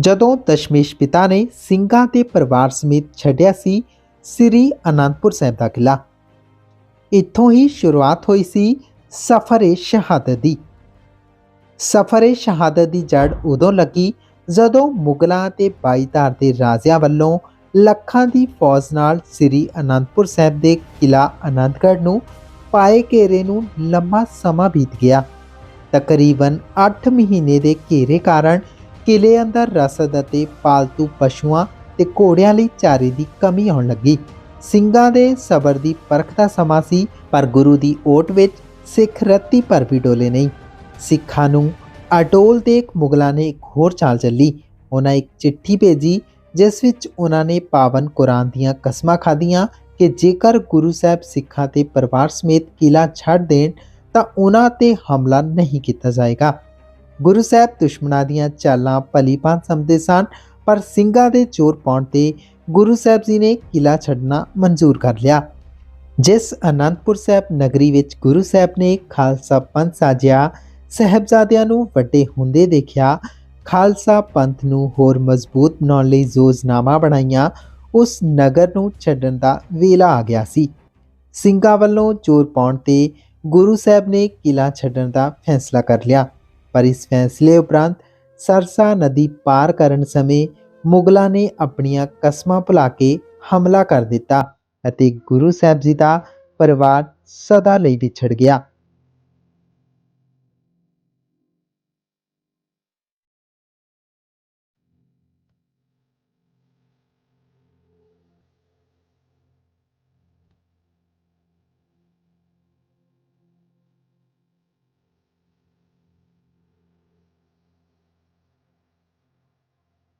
ਜਦੋਂ ਦਸ਼ਮੇਸ਼ ਪਿਤਾ ਨੇ ਸਿੰਘਾਂ ਦੇ ਪਰਿਵਾਰ ਸਮੇਤ ਛੱਡਿਆ ਸੀ, ਸ੍ਰੀ ਅਨੰਦਪੁਰ ਸਾਹਿਬ ਦਾ ਕਿਲਾ ਇੱਥੋਂ ਹੀ ਸ਼ੁਰੂਆਤ ਹੋਈ ਸੀ ਸਫ਼ਰੇ ਸ਼ਹਾਦਤ ਦੀ। ਸਫ਼ਰ ਸ਼ਹਾਦਤ ਦੀ ਜੜ ਉਦੋਂ ਲੱਗੀ ਜਦੋਂ ਮੁਗਲਾਂ ਤੇ ਬਾਈਧਾਰ ਦੇ ਰਾਜਿਆਂ ਵੱਲੋਂ ਲੱਖਾਂ ਦੀ ਫੌਜ ਨਾਲ ਸ੍ਰੀ ਅਨੰਦਪੁਰ ਸਾਹਿਬ ਦੇ ਕਿਲਾ ਅਨੰਦਗੜ੍ਹ ਨੂੰ ਪਾਏ ਘੇਰੇ ਨੂੰ ਲੰਮਾ ਸਮਾਂ ਬੀਤ ਗਿਆ। ਤਕਰੀਬਨ 8 ਮਹੀਨੇ ਦੇ ਘੇਰੇ ਕਾਰਨ ਕਿਲੇ ਅੰਦਰ ਰਸਦ ਅਤੇ ਪਾਲਤੂ ਪਸ਼ੂਆਂ ਤੇ ਘੋੜਿਆਂ ਲਈ ਚਾਰੇ ਦੀ ਕਮੀ ਆਉਣ ਲੱਗੀ। ਸਿੰਘਾਂ ਦੇ ਸਬਰ ਦੀ ਪਰਖ ਦਾ ਸਮਾਂ ਸੀ, ਪਰ ਗੁਰੂ ਦੀ ਓਟ ਵਿੱਚ ਸਿੱਖ ਰੱਤੀ ਪਰ ਵੀ ਡੋਲੇ ਨਹੀਂ। ਸਿੱਖਾਂ ਨੂੰ ਅਟੋਲ ਦੇਖ ਮੁਗਲਾਂ ਨੇ ਇੱਕ ਹੋਰ ਚਾਲ ਚੱਲੀ। ਉਹਨਾਂ ਇੱਕ ਚਿੱਠੀ ਭੇਜੀ, ਜਿਸ ਵਿੱਚ ਉਹਨਾਂ ਨੇ ਪਾਵਨ ਕੁਰਾਨ ਦੀਆਂ ਕਸਮਾਂ ਖਾਧੀਆਂ ਕਿ ਜੇਕਰ ਗੁਰੂ ਸਾਹਿਬ ਸਿੱਖਾਂ ਤੇ ਪਰਿਵਾਰ ਸਮੇਤ ਕਿਲਾ ਛੱਡ ਦੇਣ, ਤਾਂ ਉਹਨਾਂ ਤੇ ਹਮਲਾ ਨਹੀਂ ਕੀਤਾ ਜਾਏਗਾ। ਗੁਰੂ ਸਾਹਿਬ ਦੁਸ਼ਮਣਾਂ ਦੀਆਂ ਚਾਲਾਂ ਭਲੀ ਭਾਂਤ ਸਮਝਦੇ ਸਨ, ਪਰ ਸਿੰਘਾਂ ਦੇ ਚੋਰ ਪਾਉਣ ਤੇ ਗੁਰੂ ਸਾਹਿਬ ਜੀ ਨੇ ਕਿਲਾ ਛੱਡਣਾ ਮਨਜ਼ੂਰ ਕਰ ਲਿਆ। ਜਿਸ ਅਨੰਦਪੁਰ ਸਾਹਿਬ ਨਗਰੀ ਵਿੱਚ ਗੁਰੂ ਸਾਹਿਬ ਨੇ ਖਾਲਸਾ ਪੰਥ ਸਾਜਿਆ, ਸਹਿਬਜ਼ਾਦਿਆਂ ਨੂੰ ਵੱਡੇ ਹੁੰਦੇ ਦੇਖਿਆ, ਖਾਲਸਾ ਪੰਥ ਨੂੰ ਹੋਰ ਮਜ਼ਬੂਤ ਬਣਾਉਣ ਲਈ ਯੋਜਨਾਵਾਂ ਬਣਾਈਆਂ, ਉਸ ਨਗਰ ਨੂੰ ਛੱਡਣ ਦਾ ਵੇਲਾ ਆ ਗਿਆ ਸੀ। ਸਿੰਘਾਂ ਵੱਲੋਂ ਚੋਰ ਪਾਉਣ ਤੇ ਗੁਰੂ ਸਾਹਿਬ ਨੇ ਕਿਲਾ ਛੱਡਣ ਦਾ ਫੈਸਲਾ ਕਰ ਲਿਆ। ਪਰ ਇਸ ਫੈਸਲੇ ਉਪਰੰਤ ਸਰਸਾ ਨਦੀ ਪਾਰ ਕਰਨ ਸਮੇਂ ਮੁਗਲਾਂ ਨੇ ਆਪਣੀਆਂ ਕਸਮਾਂ ਭੁਲਾ ਕੇ ਹਮਲਾ ਕਰ ਦਿੱਤਾ ਅਤੇ ਗੁਰੂ ਸਾਹਿਬ ਜੀ ਦਾ ਪਰਿਵਾਰ ਸਦਾ ਲਈ ਵਿਛੜ ਗਿਆ।